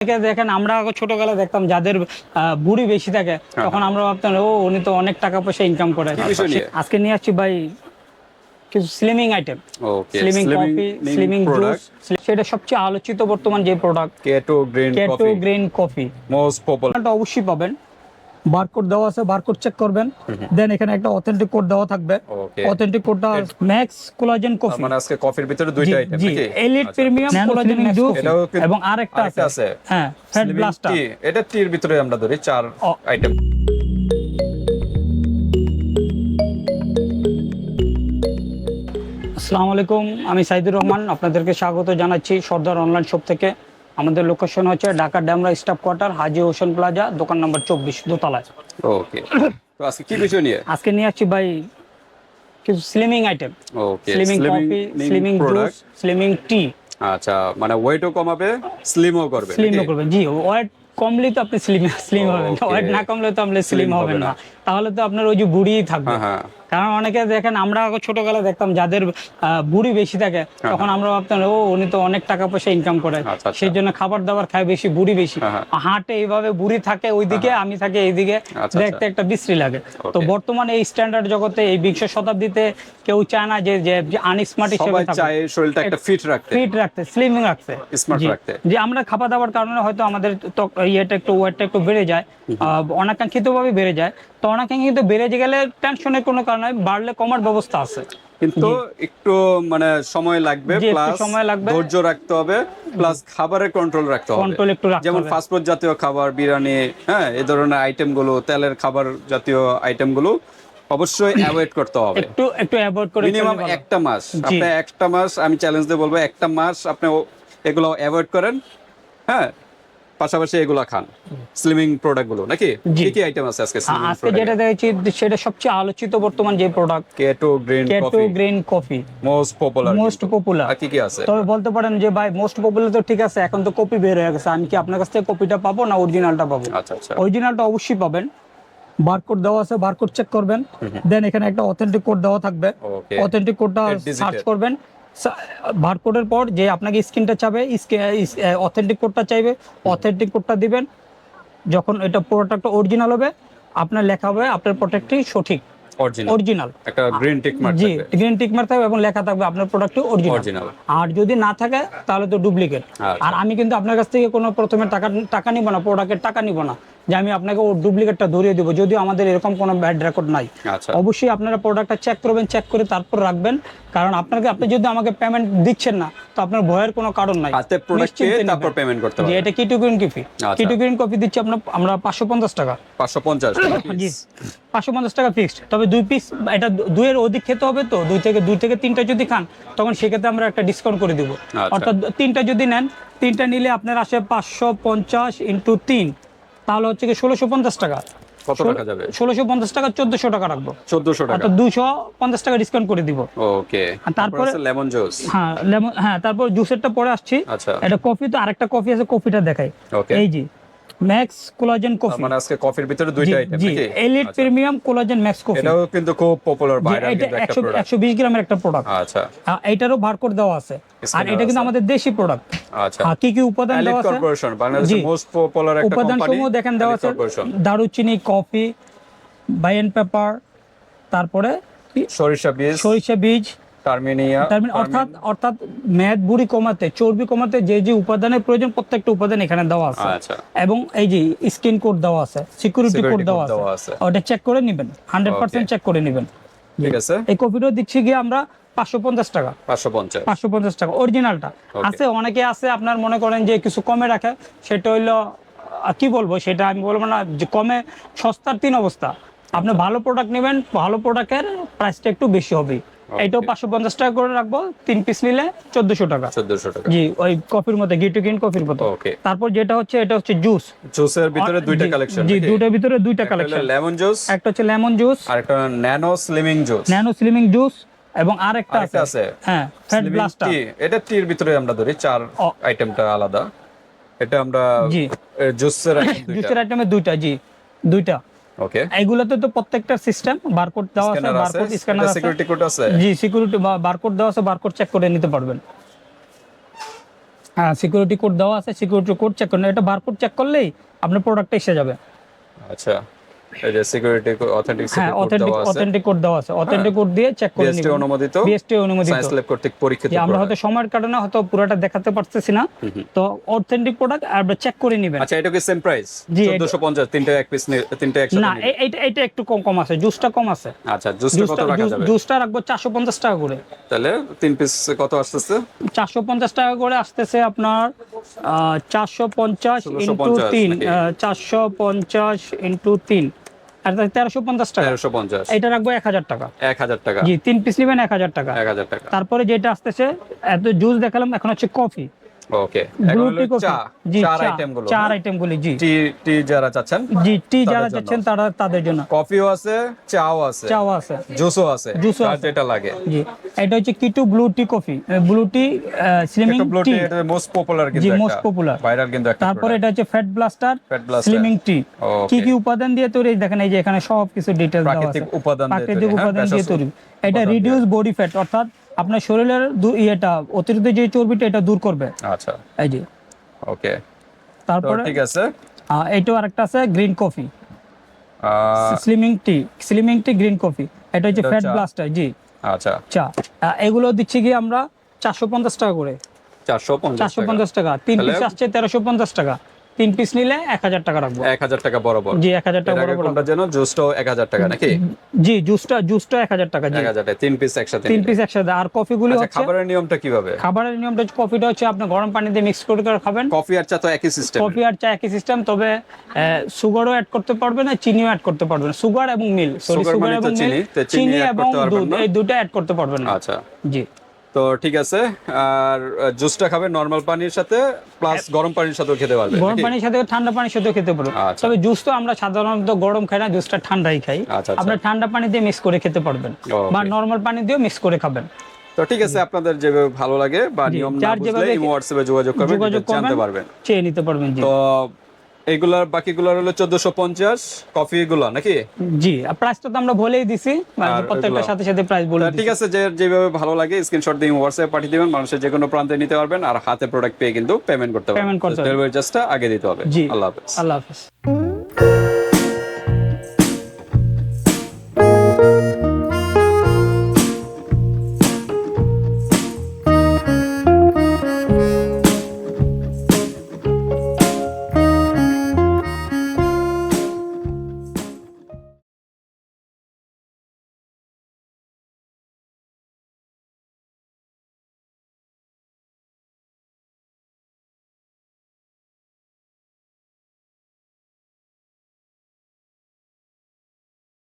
দেখেন আমরা ছোটবেলা দেখতাম যাদের বুড়ি বেশি থাকে তখন আমরা ভাবতাম ও উনি তো অনেক টাকা পয়সা ইনকাম করে? আজকে নিয়ে আসছি ভাই কিছু slimming item slimming coffee slimming juice সেটা সবচেয়ে আলোচিত বর্তমান যে product keto green keto coffee green coffee most popular অবশ্যই পাবেন। বারকোড দেওয়া আছে বারকোড চেক করবেন। দেন এখানে একটা অথেন্টিক কোড দেওয়া থাকবে। অথেন্টিক কোডটা ম্যাক্স কোলাজেন কফি মানে আজকে কফির ভিতরে দুইটা আইটেম নাকি? এলিট। প্রিমিয়াম কোলাজেন এবং আরেকটা আছে। হ্যাঁ ফ্যাট ব্লাস্টার এটা টির ভিতরে আমরা ধরি চার। আইটেম আসসালামু আলাইকুম আমি সাইদুর রহমান। আপনাদেরকে স্বাগত জানাচ্ছি সর্দার অনলাইন শপ থেকে। আমাদের লোকেশন হচ্ছে Dhaka Demra staff quarter Haji Hossain plaza দোকান নম্বর চব্বিশ দোতলায়। ওকে তো আজকে কি বিষয় নিয়ে? আজকে নিয়ে আসছি ভাই কিছু slimming item okay slimming coffee slimming juice slimming tea আচ্ছা মানে ওয়েটও কমাবে স্লিমও করবে স্লিমও করবে জি ওয়েট কমলে তো আপনি স্লিম স্লিম হবেন. ওয়েট না কমলে তো আপনি স্লিম হবেন না। তাহলে তো আপনার ওই যে বুড়িই থাকবে। হ্যাঁ হ্যাঁ। কারণ অনেকে দেখেন আমরা আগে ছোটবেলায় দেখতাম যাদের বুড়ি বেশি থাকে তখন আমরা ভাবতাম ও উনি তো অনেক টাকা পয়সা ইনকাম করে। আচ্ছা, আচ্ছা। সেই জন্য খাবার দাবার খায় বেশি বুড়ি বেশি। হ্যাঁ, হ্যাঁ। হাটে এইভাবে বুড়ি থাকে ওইদিকে আমি থাকি এইদিকে আচ্ছা, দেখতে একটা বিশ্রী লাগে। তো বর্তমানে এই স্ট্যান্ডার্ড জগতে এই বিংশ শতাব্দীতে কেউ চায় না যে যে আনস্মার্ট হিসেবে সবাই চায় শরীরটা একটা ফিট রাখতে। ফিট রাখতে স্লিম রাখতে। জি। রাখতে। যে আমরা খাবার দাবার কারণে হয়তো আমাদের ইয়েটা একটু ওয়েটটা একটু বেড়ে যায় আহ, অনাকাঙ্ক্ষিত ভাবে বেড়ে যায়। তো অনাকাঙ্ক্ষিত বেড়ে গেলে টেনশনের কোনো কারণে বাড়লে কমার ব্যবস্থা আছে। কিন্তু একটু মানে সময় লাগবে প্লাস সময় লাগবে। ধৈর্য রাখতে হবে প্লাস খাবারের কন্ট্রোল রাখতে হবে। কন্ট্রোল একটু রাখতে যেমন। ফাস্টফুড জাতীয় খাবার বিরিয়ানি হ্যাঁ এই ধরনের আইটেমগুলো তেলের খাবার জাতীয় আইটেমগুলো অবশ্যই অ্যাভয়েড করতে হবে। একটু একটু অ্যাভয়েড করে মিনিমাম একটা মাস। আপনি একটা মাস আমি চ্যালেঞ্জ দিয়ে বলব একটা মাস আপনি এগুলো অ্যাভয়েড করেন হ্যাঁ পাশাপাশি এগুলা খান। স্লিমিং প্রোডাক্টগুলো। নাকি? কি কি আইটেম আছে আজকে আজকে যেটা দেখেছি সেটা সবচেয়ে আলোচিত বর্তমান যে product keto green keto green coffee most popular most popular কি কি আছে? তবে বলতে পারেন যে ভাই মোস্ট পপুলার তো ঠিক আছে এখন তো কপি বের হয়ে গেছে। আমি কি আপনার কাছ থেকে কপিটা পাবো না অরিজিনালটা পাবো? আচ্ছা আচ্ছা। অরিজিনালটা অবশ্যই পাবেন। বারকোড দেওয়া আছে বারকোড চেক করবেন। দেন এখানে একটা অথেন্টিক কোড দেওয়া থাকবে। অথেন্টিক কোডটা সার্চ করবেন। বারকোডের পর যে আপনাকে স্ক্রিনটা চাবে অথেন্টিক কোডটা চাইবে অথেন্টিক কোডটা দিবেন। যখন এটা প্রোডাক্টটা অরিজিনাল হবে আপনার লেখা হবে আপনার প্রোডাক্টটি সঠিক। অরিজিনাল একটা গ্রিন টিক মার্ক জি গ্রিন টিক মার থাকবে এবং লেখা থাকবে আপনার প্রোডাক্টটি অরিজিনাল অরিজিনাল আর যদি না থাকে তাহলে তো ডুপ্লিকেট আচ্ছা। আর আমি কিন্তু আপনার কাছ থেকে কোনো প্রথমে টাকা টাকা নিব না প্রোডাক্টের টাকা নিব না। যে আমি আপনাকে ওর ডুপ্লিকেটটা ধরিয়ে দেবো। যদিও আমাদের এরকম কোনো ব্যাড রেকর্ড নাই। আচ্ছা। অবশ্যই আপনারা প্রোডাক্টটা চেক করবেন চেক করে তারপর রাখবেন। কারণ আপনাকে আপনি যদি আমাকে পেমেন্ট দিচ্ছেন না তো আপনার ভয়ের কোনো কারণ নাই। হাতে প্রোডাক্ট পেয়ে তারপর পেমেন্ট করতে হবে এটা keto green coffee. Keto green coffee দিচ্ছি আপনার আমরা পাঁচশো পঞ্চাশ টাকা। পাঁচশো পঞ্চাশ জি। পাঁচশো পঞ্চাশ টাকা ফিক্সড তবে দুই পিস এটা দুইয়ের অধিক খেতে হবে তো? দুই থেকে দুই থেকে তিনটা যদি খান তখন সেক্ষেত্রে আমরা একটা ডিসকাউন্ট করে দিব। আচ্ছা। অর্থাৎ তিনটা যদি নেন তিনটা নিলে আপনার আসে পাঁচশো পঞ্চাশ ইন্টু তিন। তাহলে হচ্ছে কি ষোলোশো পঞ্চাশ টাকা। কত টাকা যাবে? ষোলোশো পঞ্চাশ টাকা চোদ্দশো টাকা রাখব। চোদ্দশো টাকা। দুশো পঞ্চাশ টাকা ডিসকাউন্ট করে দিব। ওকে। তারপরে- লেমন জুস হ্যাঁ লেমন হ্যাঁ তারপর জুসেরটা পরে আসছি। আচ্ছা। এটা কফি তো আরেকটা কফি আছে কফিটা দেখাই। এই জি ম্যাক্স কোলাজেন কফি। মানে আজকে কফির ভিতরে দুইটা আইটেম নাকি? Elite premium collagen max coffee এটাও কিন্তু খুব পপুলার ভাইরাল কিন্তু একটা প্রোডাক্ট একশো বিশ গ্রামের একটা প্রোডাক্ট আচ্ছা। এটারও বারকোড দেওয়া আছে। আর এটা কিন্তু আমাদের দেশি প্রোডাক্ট আচ্ছা। কি কি উপাদান দেওয়া আছে? কর্পোরেশন বাংলাদেশের মোস্ট পপুলার একটা উপাদান সমূহ দেখেন দেওয়া আছে। দারুচিনি কফি বাইন পেপার তারপরে সরিষা বীজ। সরিষা বীজ টার্মিনিয়া অর্থাৎ অর্থাৎ মেদ বুড়ি কমাতে চর্বি কমাতে যে যে উপাদানের প্রয়োজন প্রত্যেকটা উপাদান এখানে দেওয়া আছে। আচ্ছা। এবং এই যে স্ক্রিন কোড দেওয়া আছে সিকিউরিটি কোড দেওয়া আছে আছে। ওটা চেক করে নেবেন হান্ড্রেড পার্সেন্ট চেক করে নেবেন। ঠিক আছে। এই কফিটাও দিচ্ছি গিয়ে আমরা পাঁচশো পঞ্চাশ টাকা। পাঁচশো পঞ্চাশ। টাকা অরিজিনালটা আছে অনেকে আছে আপনার মনে করেন যে কিছু কমে রাখে সেটা হইল কি বলব সেটা আমি বলব না যে কমে সস্তার তিন অবস্থা। আপনি ভালো প্রোডাক্ট নেবেন ভালো প্রোডাক্টের প্রাইসটা একটু বেশি হবে এইটাও পাঁচশো পঞ্চাশ টাকা করে রাখব। তিন পিস নিলে চোদ্দশো টাকা। চোদ্দশো টাকা। জি ওই কফির মতো গিটু গ্রিন কফির মতো তারপর যেটা হচ্ছে এটা হচ্ছে জুস জুসের ভিতরে দুইটা কালেকশন জি দুটার ভিতরে দুইটা কালেকশন লেমন জুস একটা হচ্ছে লেমন জুস আর একটা nano slimming juice nano slimming juice এবং আরেকটা আছে। আছে। হ্যাঁ ফ্যাট ব্লাস্টার এটা টির ভিতরে আমরা ধরি চার আইটেমটা আলাদা। এটা আমরা জি। জুসের জুসের আইটেমে দুইটা জি। দুইটা। ওকে এইগুলোতে তো প্রত্যেকটা সিস্টেম বারকোড দেওয়া আছে বারকোড স্ক্যানার আছে। সিকিউরিটি কোড আছে? জি সিকিউরিটি বারকোড দেওয়া আছে বারকোড চেক করে নিতে পারবেন। হ্যাঁ সিকিউরিটি কোড দেওয়া আছে সিকিউরিটি কোড চেক করুন এটা বারকোড চেক করলেই আপনার প্রোডাক্টটা এসে যাবে। আচ্ছা। এই যে সিকিউরিটি অথেন্টিক হ্যাঁ অথেন্টিক অথেন্টিক কোড দেওয়া আছে। অথেন্টিক কোড দিয়ে চেক করে নিবেন। অনুমোদিত বিএসটি অনুমোদিত। সায়েন্স ল্যাব কর্তৃক পরীক্ষিত আমরা হয়তো সময়ের কারণে হয়তো পুরোটা দেখাতে পারতেছি না। তো অথেন্টিক প্রোডাক্ট আপনি চেক করে নেবেন। আচ্ছা এটা কি সেম প্রাইস 1450 তিনটে এক পিস তিনটে একসাথে না নিলে। এ- এইটা এইটা একটু কম কম আছে জুসটা কম আছে। আচ্ছা জুসটা কত রাখা যাবে? জুসটা রাখব চারশো পঞ্চাশ টাকা করে। তাহলে তিন পিস কত আসতেছে? চারশো পঞ্চাশ টাকা করে আসতেছে আপনার চারশো পঞ্চাশ ইন্টু 1650 তিন নাকি? চারশো পঞ্চাশ ইন্টু তিন। আর তেরোশো পঞ্চাশ টাকা। তেরোশো পঞ্চাশ। এটা রাখব এক হাজার টাকা। এক হাজার টাকা। জি তিন পিস নেবেন এক হাজার টাকা। এক হাজার টাকা। তারপরে যেটা আসতেছে এত জুস দেখালাম এখন হচ্ছে কফি। ওকে টি চার আইটেমগুলো চার আইটেম গুলি জি। টি টি যারা চাচ্ছেন জি টি যারা চাচ্ছেন তারা তাদের জন্য। কফিও আছে চাও আছে। চাও আছে। জুসও আছে জুসও আছে। যেটা লাগে। জি। এটা হচ্ছে keto blue tea coffee. Blue tea slimming একটু ব্লু টি টি এটা মোস্ট পপুলার কিন্তু জি, most popular। ভাইরাল কিন্তু একটা তারপরে এটা হচ্ছে ফ্যাট ব্লাস্টার। স্লিমিং টি কি কি উপাদান দিয়ে তৈরি? দেখেন এই যে এখানে সব কিছু ডিটেইলস দেওয়া আছে। প্রাকৃতিক উপাদান দিয়ে হ্যাঁ, উপাদান দিয়ে তৈরি। এটা রিডিউস বডি ফ্যাট অর্থাৎ আপনার শরীরের ইয়েটা অতিরিক্ত যে চর্বিটা এটা দূর করবে। আচ্ছা। এই যে। ওকে। তারপরে ঠিক আছে। এইটাও আরেকটা আছে green coffee. Slimming tea slimming tea green coffee. এটা হচ্ছে ফ্যাট। ব্লাস্টার জি। আচ্ছা। চা। এগুলো দিচ্ছি কি আমরা চারশো পঞ্চাশ টাকা করে। চারশো পঞ্চাশ টাকা। তিন পিস আসছে তেরোশো পঞ্চাশ টাকা। তিন পিস নিলে এক হাজার টাকা রাখব। এক হাজার টাকা বরাবর। জি এক হাজার টাকা বরাবর কোনটা যেন? জুসটাও এক হাজার টাকা নাকি? জি জুসটা জুসটা এক হাজার টাকা এক হাজার টাকা তিন পিস একসাথে তিন পিস একসাথে। আর কফিগুলি আচ্ছা হচ্ছে খাবারের নিয়মটা কীভাবে? খাবারের নিয়মটা হচ্ছে কফিটা হচ্ছে আপনি গরম পানি দিয়ে মিক্স করে করে খাবেন। কফি আর চা তো একই সিস্টেম কফি আর চা একই সিস্টেম তবে সুগারও অ্যাড করতে পারবেন আর চিনিও অ্যাড করতে পারবেন। সুগার এবং মিল সরি সুগার এবং মিল চিনি, এবং দুধ এই দুটো অ্যাড করতে পারবেন না। আচ্ছা। জি। তো ঠিক আছে আর জুসটা খাবেন নরমাল পানির সাথে প্লাস গরম পানির সাথেও খেতে পারবেন গরম পানির সাথে ঠান্ডা পানির সাথে খেতে পারো। আচ্ছা। তবে জুস তো আমরা সাধারণত গরম খাই না জুসটা ঠান্ডাই খাই। আচ্ছা, আচ্ছা। ঠান্ডা পানি দিয়ে মিক্স করে খেতে পারবেন বা নরমাল পানি দিয়েও মিক্স করে খাবেন। তো ঠিক আছে আপনাদের যেভাবে ভালো লাগে বা নিয়ম না বুঝলে ইমো হোয়াটসঅ্যাপে যোগাযোগ করবেন জানতে পারবেন। চেয়ে নিতে পারবেন তো এগুলার বাকিগুলোর হলো চোদ্দশো পঞ্চাশ কফি এগুলো নাকি? জি প্রাইস তো আমরা বলেই দিছি মানে প্রত্যেকটার সাথে সাথে প্রাইস বলে দিছি ঠিক আছে যে যেভাবে ভালো লাগে স্ক্রিনশট দিয়ে হোয়াটসঅ্যাপে পাঠিয়ে দিবেন মানুষের যে কোনো প্রান্তে নিতে পারবেন আর হাতে প্রোডাক্ট পেয়ে কিন্তু পেমেন্ট করতে পারবেন। পেমেন্ট করতে হবে। ডেলিভারি চার্জটা আগে দিতে হবে। জি আল্লাহ হাফেজ। আল্লাহ হাফেজ।